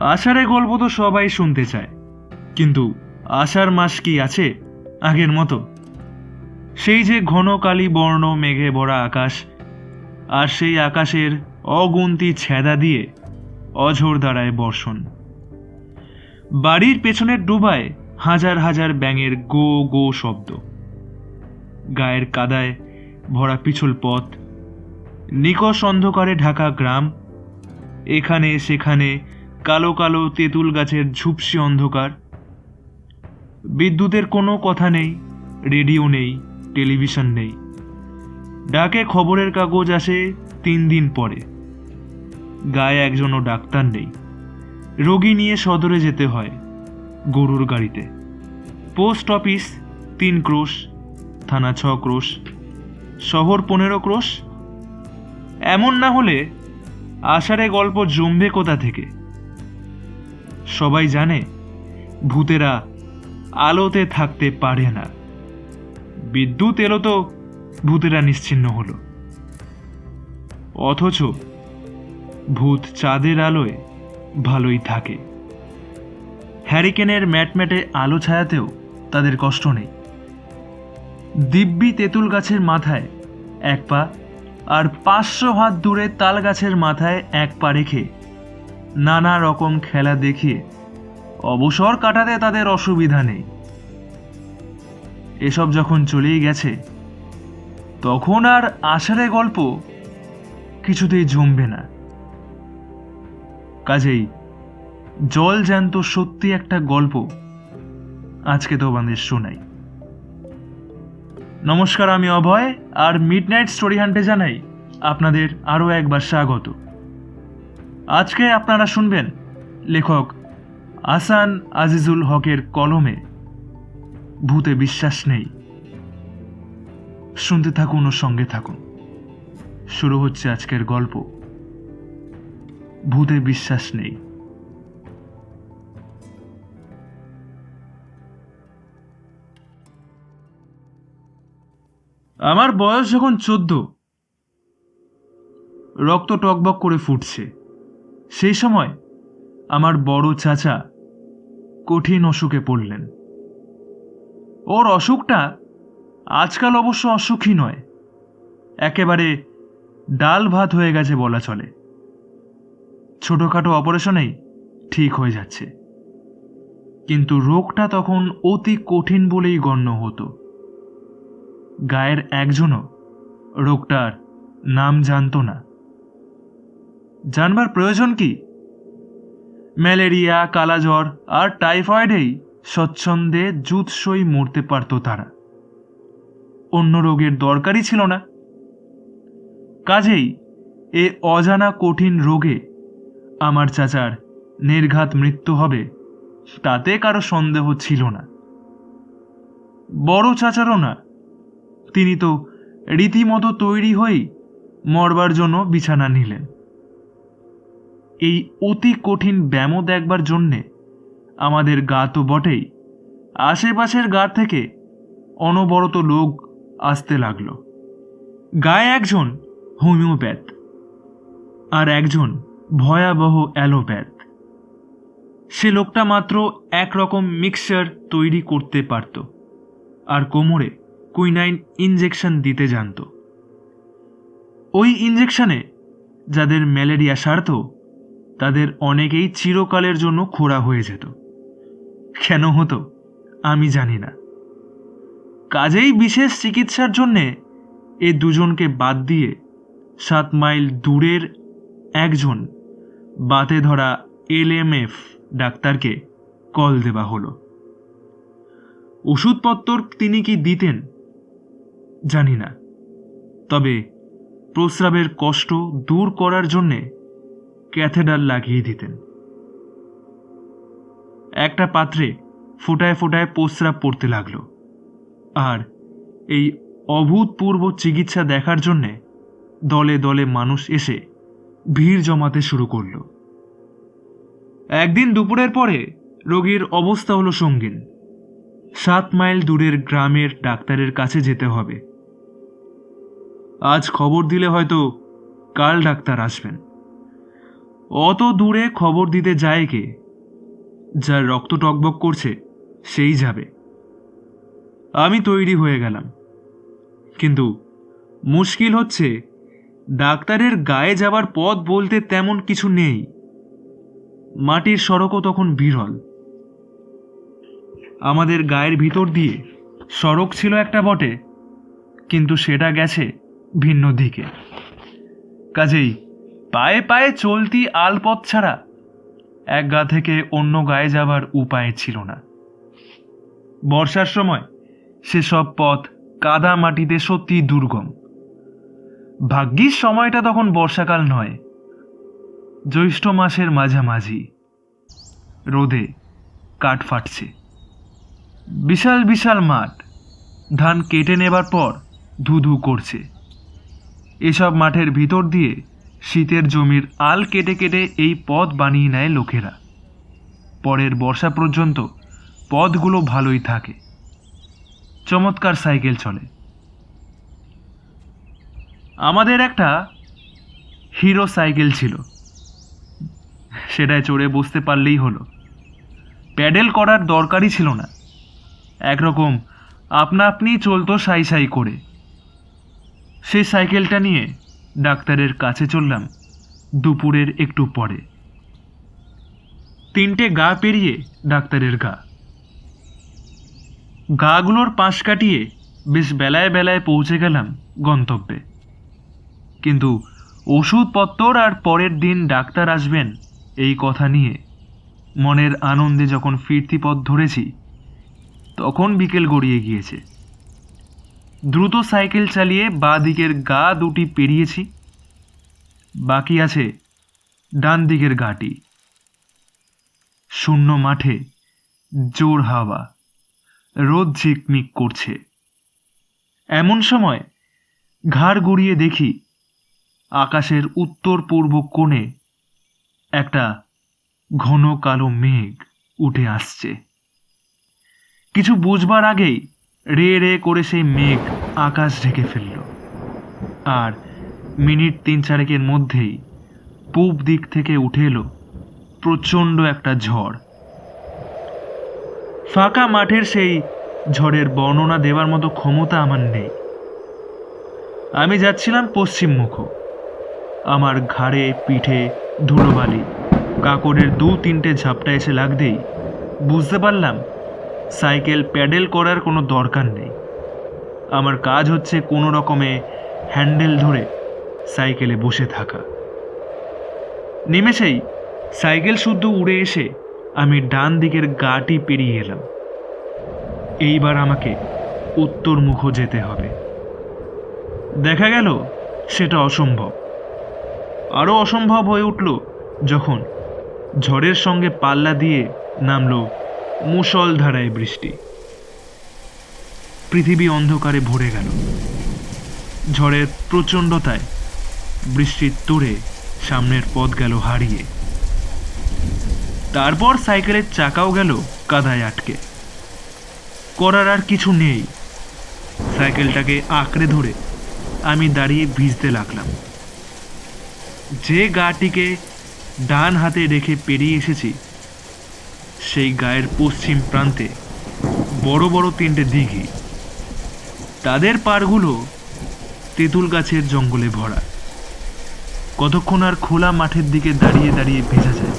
আষাঢ়ে গল্প তো সবাই শুনতে চায়। কিন্তু আষাঢ় মাস কি আছে? আগের মতো। সেই যে ঘন কালি বর্ণ মেঘে ভরা আকাশ, আর সেই আকাশের অগুন্তি ছেদা দিয়ে অঝোর দাঁড়ায় বর্ষণ। বাড়ির পেছনের ডুবায় হাজার হাজার ব্যাঙের গো গো শব্দ। গায়ের কাদায় ভরা পিছল পথ, নিকষ অন্ধকারে ঢাকা গ্রাম, এখানে সেখানে কালো কালো তেঁতুল গাছের ঝুপসি অন্ধকার। বিদ্যুতের কোনো কথা নেই, রেডিও নেই, টেলিভিশন নেই। ডাকে খবরের কাগজ আসে তিন দিন পরে। গায়ে একজনও ডাক্তার নেই। রোগী নিয়ে সদরে যেতে হয় গরুর গাড়িতে। পোস্ট অফিস তিন ক্রোশ, থানা ছ ক্রোশ, শহর পনেরো ক্রোশ। এমন না হলে আষাঢ়ে গল্প জমবে কোথা থেকে? সবাই জানে, ভূতেরা আলোতে থাকতে পারে না। বিদ্যুৎ এলো তো ভূতেরা নিশ্চিন্ন হলো। অথচ ভূত চাঁদের আলোয় ভালোই থাকে। হ্যারিকেনের ম্যাটম্যাটে আলো ছায়াতেও তাদের কষ্ট নেই। দিব্যি তেঁতুল গাছের মাথায় এক পা আর পাঁচশো হাত দূরে তাল গাছের মাথায় এক পা রেখে নানা রকম খেলা দেখিয়ে অবসর কাটাতে তাদের অসুবিধা নেই। এসব যখন চলেই গেছে, তখন আর আষাঢ়ে গল্প কিছুতেই জমবে না। কাজেই জল জ্যান্ত সত্যি একটা গল্প আজকে তো আমাদের শোনাই। নমস্কার, আমি অভয়, আর মিডনাইট স্টোরি হান্টে জানাই আপনাদের আরও একবার স্বাগত। আজকে আপনারা শুনবেন লেখক আসান আজিজুল হকের কলমে, ভূতে বিশ্বাস নেই। শুনতে থাকুন ও সঙ্গে থাকুন। শুরু হচ্ছে আজকের গল্প। ভূতে বিশ্বাস নেই। আমার বয়স যখন চোদ্দ। রক্ত টকবক করে ফুটছে। সেই সময় আমার বড় চাচা কঠিন অসুখে পড়লেন। ওর অসুখটা আজকাল অবশ্য অসুখই নয়, একেবারে ডাল ভাত হয়ে গেছে বলা চলে। ছোটোখাটো অপারেশনেই ঠিক হয়ে যাচ্ছে। কিন্তু রোগটা তখন অতি কঠিন বলেই গণ্য হতো। গায়ের একজনও রোগটার নাম জানতো না। জানবার প্রয়োজন কি? ম্যালেরিয়া, কালাজ্বর আর টাইফয়েডেই স্বচ্ছন্দে জুৎসই মরতে পারত তারা। অন্য রোগের দরকারই ছিল না। কাজেই এ অজানা কঠিন রোগে আমার চাচার নির্ঘাত মৃত্যু হবে, তাতে কারও সন্দেহ ছিল না। বড় চাচারও না। তিনি তো রীতিমতো তৈরি হয়েই মরবার জন্য বিছানা নিলেন। এই অতি কঠিন ব্যামো দেখবার জন্যে আমাদের গা তো বটেই। আশেপাশের গা থেকে অনবরত লোক আসতে লাগল। গায়ে একজন হোমিওপ্যাথ আর একজন ভয়াবহ অ্যালোপ্যাথ। সে লোকটা মাত্র একরকম মিক্সচার তৈরি করতে পারত আর কোমরে কুইনাইন ইঞ্জেকশন দিতে জানত। ওই ইঞ্জেকশনে যাদের ম্যালেরিয়া সারত তাদের অনেকেই চিরকালের জন্য খোড়া হয়ে যেত। কেন হতো, আমি জানি না। কাজেই বিশেষ চিকিৎসার জন্যে এ দুজনকে বাদ দিয়ে সাত মাইল দূরের একজন বাতে ধরা এলএমএফ ডাক্তারকে কল দেওয়া হলো। ওষুধপত্র তিনি কি দিতেন, জানি না। তবে প্রস্রাবের কষ্ট দূর করার জন্যে ক্যাথেডার লাগিয়ে দিতেন। একটা পাত্রে ফোটায় ফোটায় প্রস্রাব পড়তে লাগল। আর এই অভূতপূর্ব চিকিৎসা দেখার জন্যে দলে দলে মানুষ এসে ভিড় জমাতে শুরু করল। একদিন দুপুরের পরে রোগীর অবস্থা হলো সঙ্গীন। সাত মাইল দূরের গ্রামের ডাক্তারের কাছে যেতে হবে। আজ খবর দিলে হয়তো কাল ডাক্তার আসবেন। অত দূরে খবর দিতে যায় কে? যার রক্ত টকবক করছে, সেই যাবে। আমি তৈরি হয়ে গেলাম। কিন্তু মুশকিল হচ্ছে, ডাক্তারের গায়ে যাবার পথ বলতে তেমন কিছু নেই। মাটির সড়কও তখন বিরল। আমাদের গায়ের ভিতর দিয়ে সড়ক ছিল একটা বটে, কিন্তু সেটা গেছে ভিন্ন দিকে। কাজেই পায়ে পায়ে চলতি আলপথ ছাড়া এক গা থেকে অন্য গায়ে যাবার উপায় ছিল না। বর্ষার সময় সেসব পথ কাদা মাটিতে সত্যি দুর্গম। ভাগ্যিস সময়টা তখন বর্ষাকাল নয়, জ্যৈষ্ঠ মাসের মাঝামাঝি। রোদে কাঠ ফাটছে। বিশাল বিশাল মাঠ, ধান কেটে নেবার পর ধুধু করছে। এসব মাঠের ভিতর দিয়ে শীতের জমির আল কেটে কেটে এই পথ বানিয়ে নেয় লোকেরা। পরের বর্ষা পর্যন্ত পথগুলো ভালোই থাকে। চমৎকার সাইকেল চলে। আমাদের একটা হিরো সাইকেল ছিল। সেটায় চড়ে বসতে পারলেই হলো। প্যাডেল করার দরকারই ছিল না। একরকম আপনা আপনি চলতো সাই সাই করে। সেই সাইকেলটা নিয়ে ডাক্তারের কাছে চললাম, দুপুরের একটু পরে। তিনটে গা পেরিয়ে ডাক্তারের গা। গাগুলোর পাশ কাটিয়ে বেশ বেলায় বেলায় পৌঁছে গেলাম গন্তব্যে। কিন্তু ওষুধপত্র আর পরের দিন ডাক্তার আসবেন এই কথা নিয়ে মনের আনন্দে যখন ফিরতি পথ ধরেছি, তখন বিকেল গড়িয়ে গিয়েছে। দ্রুত সাইকেল চালিয়ে বাঁ দিকের গা দুটি পেরিয়েছি। বাকি আছে ডান দিকের গাটি শূন্য মাঠে জোর হাওয়া, রোদ ঝিকমিক করছে। এমন সময় ঘাড় গড়িয়ে দেখি আকাশের উত্তর পূর্ব কোণে একটা ঘন কালো মেঘ উঠে আসছে। কিছু বুঝবার আগেই রে রে করে সেই মেঘ আকাশ ঢেকে ফেলল। আর মিনিট তিন চারেকের মধ্যেই পূব দিক থেকে উঠে এলো প্রচণ্ড একটা ঝড়। ফাঁকা মাঠের সেই ঝড়ের বর্ণনা দেওয়ার মতো ক্ষমতা আমার নেই। আমি যাচ্ছিলাম পশ্চিমমুখ আমার ঘাড়ে, পিঠে, ধুলোবালি, কাকড়ের দু তিনটে ঝাপটা এসে লাগতেই বুঝতে পারলাম সাইকেল প্যাডেল করার কোনো দরকার নেই। আমার কাজ হচ্ছে কোনো রকমে হ্যান্ডেল ধরে সাইকেলে বসে থাকা। নিমেষেই সাইকেল শুদ্ধ উড়ে এসে আমি ডান দিকের গাটি পেরিয়ে এলাম। এইবার আমাকে উত্তর মুখ যেতে হবে। দেখা গেল সেটা অসম্ভব। আরও অসম্ভব হয়ে উঠল যখন ঝড়ের সঙ্গে পাল্লা দিয়ে নামলো মুষলধারায় বৃষ্টি। পৃথিবী অন্ধকারে ভরে গেল। ঝড়ের প্রচণ্ডতায় বৃষ্টির তোড়ে সামনের পথ গেল হারিয়ে। তারপর সাইকেলের চাকাও গেল কাদায় আটকে। করার আর কিছু নেই। সাইকেলটাকে আঁকড়ে ধরে আমি দাঁড়িয়ে ভিজতে লাগলাম। যে গাটিকে ডান হাতে রেখে পেরিয়ে এসেছি সেই গায়ের পশ্চিম প্রান্তে বড় বড় তিনটে দিঘি। তাদের পাড়গুলো তেঁতুল গাছের জঙ্গলে ভরা। কতক্ষণ আর খোলা মাঠের দিকে দাঁড়িয়ে দাঁড়িয়ে ভেজা যায়।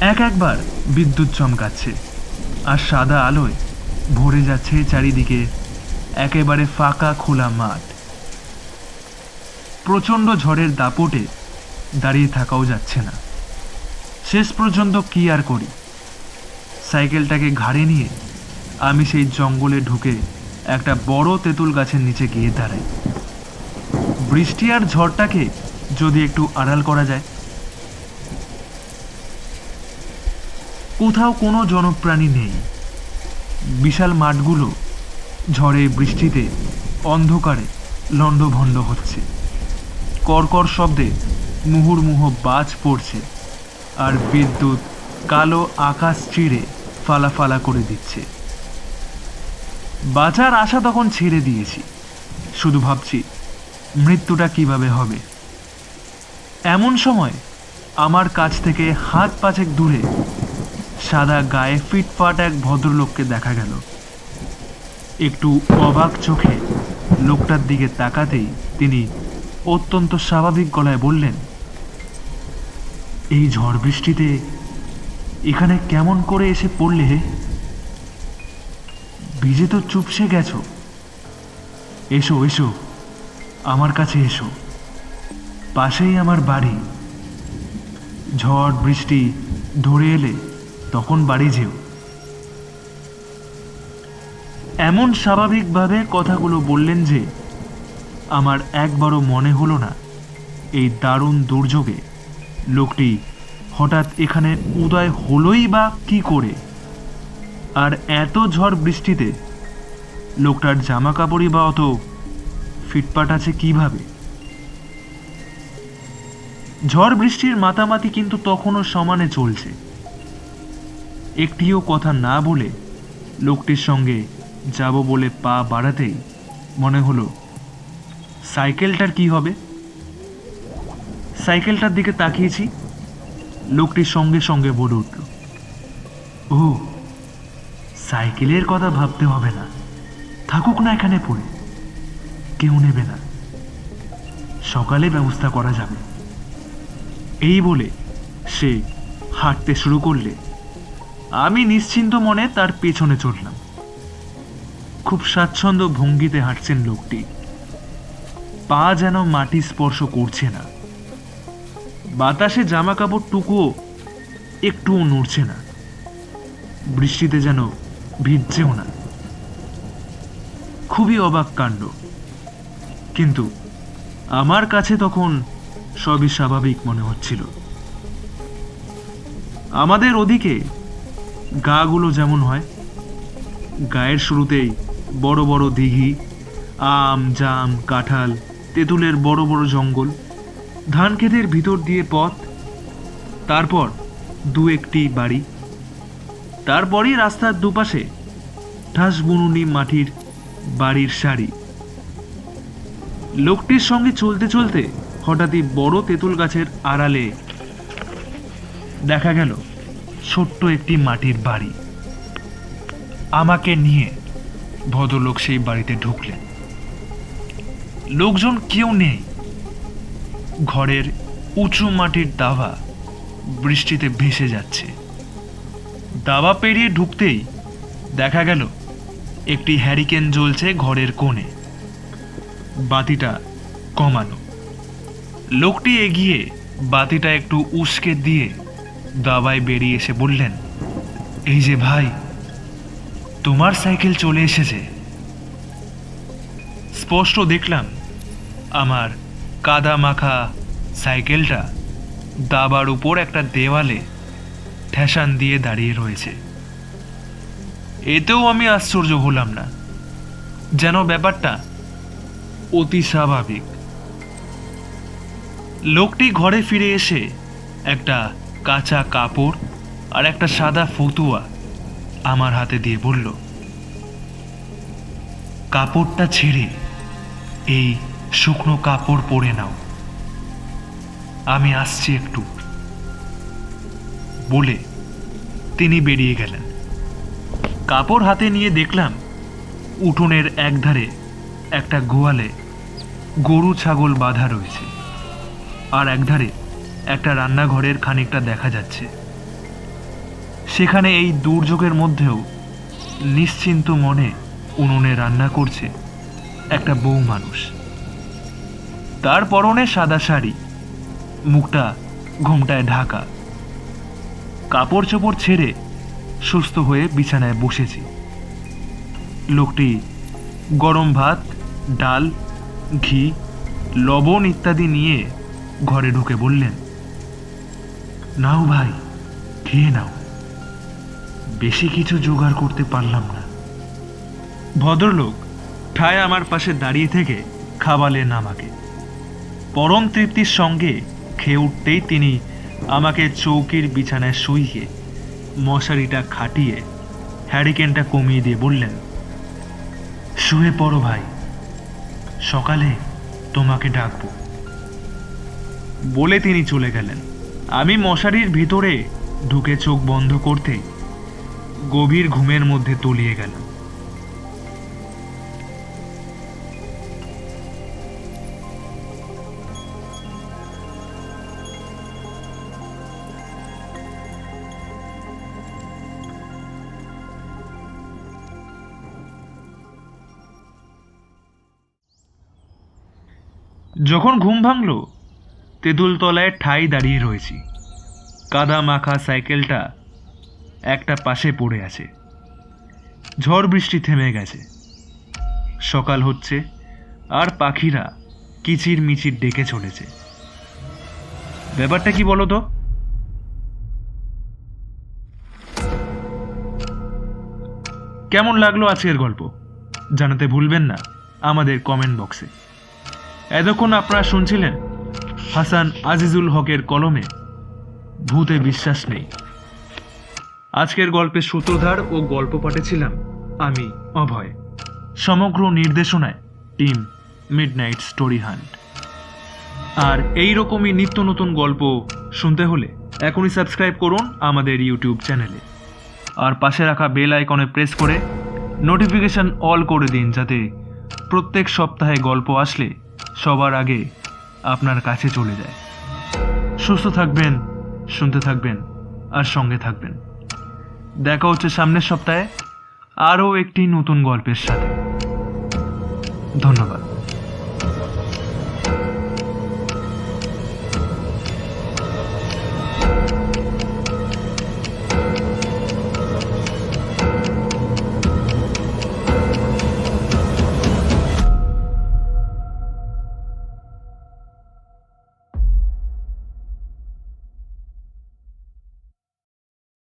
এক একবার বিদ্যুৎ চমকাচ্ছে আর সাদা আলোয় ভরে যাচ্ছে চারিদিকে একেবারে ফাঁকা খোলা মাঠ। প্রচণ্ড ঝড়ের দাপটে দাঁড়িয়ে থাকাও যাচ্ছে না। শেষ পর্যন্ত কি আর করি? সাইকেলটাকে ঘাড়ে নিয়ে আমি সেই জঙ্গলে ঢুকে একটা বড় তেঁতুল গাছের নিচে গিয়ে দাঁড়াই। বৃষ্টি আর ঝড়টাকে যদি একটু আড়াল করা যায়। কোথাও কোনো জনপ্রাণী নেই। বিশাল মাঠগুলো ঝড়ে বৃষ্টিতে অন্ধকারে লণ্ডভণ্ড হচ্ছে। কর্কর শব্দে মুহুর্মুহ বাজ পড়ছে। আর বিদ্যুৎ কালো আকাশ চিড়ে ফালাফালা করে দিচ্ছে। বাঁচার আশা তখন ছেড়ে দিয়েছি। শুধু ভাবছি, মৃত্যুটা কীভাবে হবে? এমন সময় আমার কাছ থেকে হাত পাঁচেক দূরে সাদা গায়ে ফিটফাট এক ভদ্রলোককে দেখা গেল। একটু অবাক চোখে লোকটার দিকে তাকাতেই তিনি অত্যন্ত স্বাভাবিক গলায় বললেন এই ঝড় বৃষ্টিতে এখানে কেমন করে এসে পড়লে হে? ভিজে তো চুপসে গেছো। এসো এসো, আমার কাছে এসো। পাশেই আমার বাড়ি। ঝড়, বৃষ্টি ধরে এলে তখন বাড়ি যেও। এমন স্বাভাবিকভাবে কথাগুলো বললেন যে, আমার একবারও মনে হলো না এই দারুণ দুর্যোগে। লোকটি হঠাৎ এখানে উদয় হলোই বা কি করে? আর এত ঝড় বৃষ্টিতে লোকটার জামা কাপড়ই বা অত ফিটপাট আছে কীভাবে? ঝড় বৃষ্টির মাতামাতি কিন্তু তখনও সমানে চলছে। একটিও কথা না বলে লোকটির সঙ্গে যাব বলে পা বাড়াতেই মনে হলো, সাইকেলটার কি হবে? সাইকেলটার দিকে তাকিয়েছি লোকটির সঙ্গে সঙ্গে বলে উঠল ও সাইকেলের কথা ভাবতে হবে না। থাকুক না এখানে পড়ে। কেউ নেবে না। সকালে ব্যবস্থা করা যাবে। এই বলে সে হাঁটতে শুরু করলে। আমি নিশ্চিন্ত মনে তার পেছনে চললাম খুব স্বাচ্ছন্দ্য ভঙ্গিতে হাঁটছেন লোকটি। পা যেন মাটি স্পর্শ করছে না। বাতাসে জামা কাপড় টুকুও একটুও নড়ছে না। বৃষ্টিতে যেন ভিজছেও না। খুবই অবাক কাণ্ড। কিন্তু আমার কাছে তখন সবই স্বাভাবিক মনে হচ্ছিল। আমাদের ওদিকে গাগুলো যেমন হয়, গায়ের শুরুতেই বড় বড় দিঘি, আম, জাম, কাঁঠাল, তেঁতুলের বড় বড় জঙ্গল ধান ক্ষেতের ভিতর দিয়ে পথ, তারপর দু একটি বাড়ি, তারপরই রাস্তার দুপাশে ঠাস বুনুনি মাটির বাড়ির সারি। লোকটির সঙ্গে চলতে চলতে হঠাৎই বড় তেঁতুল গাছের আড়ালে দেখা গেল ছোট্ট একটি মাটির বাড়ি। আমাকে নিয়ে ভদ্রলোক সেই বাড়িতে ঢুকলেন। লোকজন কেউ নেই। ঘরের উঁচু মাটির দাবা বৃষ্টিতে ভেসে যাচ্ছে। দাবা পেরিয়ে ঢুকতেই দেখা গেল, একটি হ্যারিকেন জ্বলছে ঘরের কোণে। বাতিটা কমানো। লোকটি এগিয়ে বাতিটা একটু উস্কে দিয়ে দাবায় বেরিয়ে এসে বললেন, এই যে ভাই, তোমার সাইকেল চলে এসেছে। স্পষ্ট দেখলাম, আমার কাদা মাখা সাইকেলটা দাবার উপর একটা দেওয়ালে ঠেসান দিয়ে দাঁড়িয়ে রয়েছে। এতেও আমি আশ্চর্য হলাম না, যেন ব্যাপারটা অতি স্বাভাবিক। লোকটি ঘরে ফিরে এসে একটা কাঁচা কাপড় আর একটা সাদা ফতুয়া আমার হাতে দিয়ে বলল, কাপড়টা ছেড়ে এই শুকনো কাপড় পরে নাও। আমি আসছি একটু। বলে তিনি বেরিয়ে গেলেন। কাপড় হাতে নিয়ে দেখলাম উঠোনের একধারে একটা গোয়ালে গরু ছাগল বাঁধা রয়েছে। আর একধারে একটা রান্নাঘরের খানিকটা দেখা যাচ্ছে। সেখানে এই দুর্যোগের মধ্যেও নিশ্চিন্ত মনে উনুনে রান্না করছে একটা বউ মানুষ। তার পরনে সাদা শাড়ি। মুখটা ঘোমটায় ঢাকা। কাপড় চোপড় ছেড়ে সুস্থ হয়ে বিছানায় বসেছি। লোকটি গরম ভাত, ডাল, ঘি, লবণ ইত্যাদি নিয়ে ঘরে ঢুকে বললেন, নাও ভাই, খেয়ে নাও। বেশি কিছু জোগাড় করতে পারলাম না। ভদ্রলোক ঠায় আমার পাশে দাঁড়িয়ে থেকে খাওয়ালেন আমাকে পরম তৃপ্তির সঙ্গে খেয়ে উঠতেই তিনি আমাকে চৌকির বিছানায় শুইয়ে মশারিটা খাটিয়ে হ্যারিকেনটা কমিয়ে দিয়ে বললেন, শুয়ে পড়ো ভাই, সকালে তোমাকে ডাকবো। বলে তিনি চলে গেলেন। আমি মশারির ভিতরে ঢুকে চোখ বন্ধ করতে গভীর ঘুমের মধ্যে তলিয়ে গেলাম। যখন ঘুম ভাঙল তেঁতুল তলায় ঠাই দাঁড়িয়ে রয়েছি। কাদা মাখা সাইকেলটা একটা পাশে পড়ে আছে। ঝড় বৃষ্টি থেমে গেছে। সকাল হচ্ছে, আর পাখিরা কিচির মিচির ডেকে চলেছে। ব্যাপারটা কি বলো তো? কেমন লাগল আজকের গল্প? জানাতে ভুলবেন না, আমাদের কমেন্ট বক্সে এতক্ষণ আপনারা শুনছিলেন হাসান আজিজুল হকের কলমে ভূতে বিশ্বাস নেই। আজকের গল্পের সূত্রধার ও গল্প পাঠেছিলাম আমি, অভয়। সমগ্র নির্দেশনায় টিম মিডনাইট স্টোরি হান্ট। আর এই রকমই নিত্য নতুন গল্প শুনতে হলে এখনই সাবস্ক্রাইব করুন আমাদের ইউটিউব চ্যানেলে। আর পাশে রাখা বেল আইকনে প্রেস করে নোটিফিকেশন অল করে দিন যাতে প্রত্যেক সপ্তাহে গল্প আসলে সবার আগে আপনার কাছে চলে যায়। সুস্থ থাকবেন, শুনতে থাকবেন আর সঙ্গে থাকবেন। দেখা হচ্ছে সামনের সপ্তাহে আরও একটি নতুন গল্পের সাথে। ধন্যবাদ।